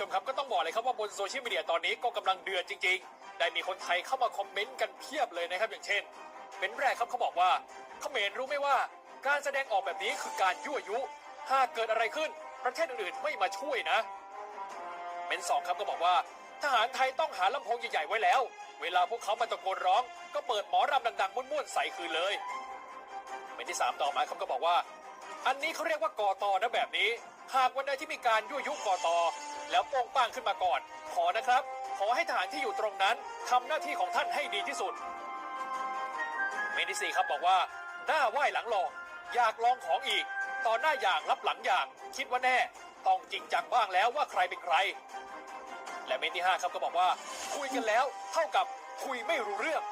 ชมครับก็ต้องบอกเลยครับว่าบนโซเชียลมีเดียตอนนี้ก็กำลังเดือดจริง ๆ ได้มีคนไทยเข้ามาคอมเมนต์กันเพียบเลยนะครับ อย่างเช่นเป็นแรกครับเขาบอกว่าเขมรรู้ไหมว่า การแสดงออกแบบนี้คือการยั่วยุหากเกิดอะไรขึ้น ประเทศอื่นๆไม่มาช่วยนะ เป็นสองครับก็บอกว่า ทหารไทยต้องหาลำโพงใหญ่ๆไว้แล้ว เวลาพวกเขามาตะโกนร้อง ก็เปิดหมอรำดังๆม่วนๆใส่คืนเลยเป็นที่สามต่อมาครับก็บอกว่า อันนี้เขาเรียกว่ากอตอนะแบบนี้ หากวันใดที่มีการยั่วยุกอตอ แล้วโป้งป้างขึ้นมาก่อน ขอนะครับ ขอให้ทหารที่อยู่ตรงนั้นทำหน้าที่ของท่านให้ดีที่สุด เมนที่สี่ครับบอกว่า หน้าไหว้หลังหลอกอยากลองของอีก ตอนหน้าอย่างรับหลังอย่าง คิดว่าแน่ ต้องจริงจังบ้างแล้วว่าใครเป็นใคร และเมนที่ห้าครับก็บอกว่า คุยกันแล้ว เท่ากับคุยไม่รู้เรื่อง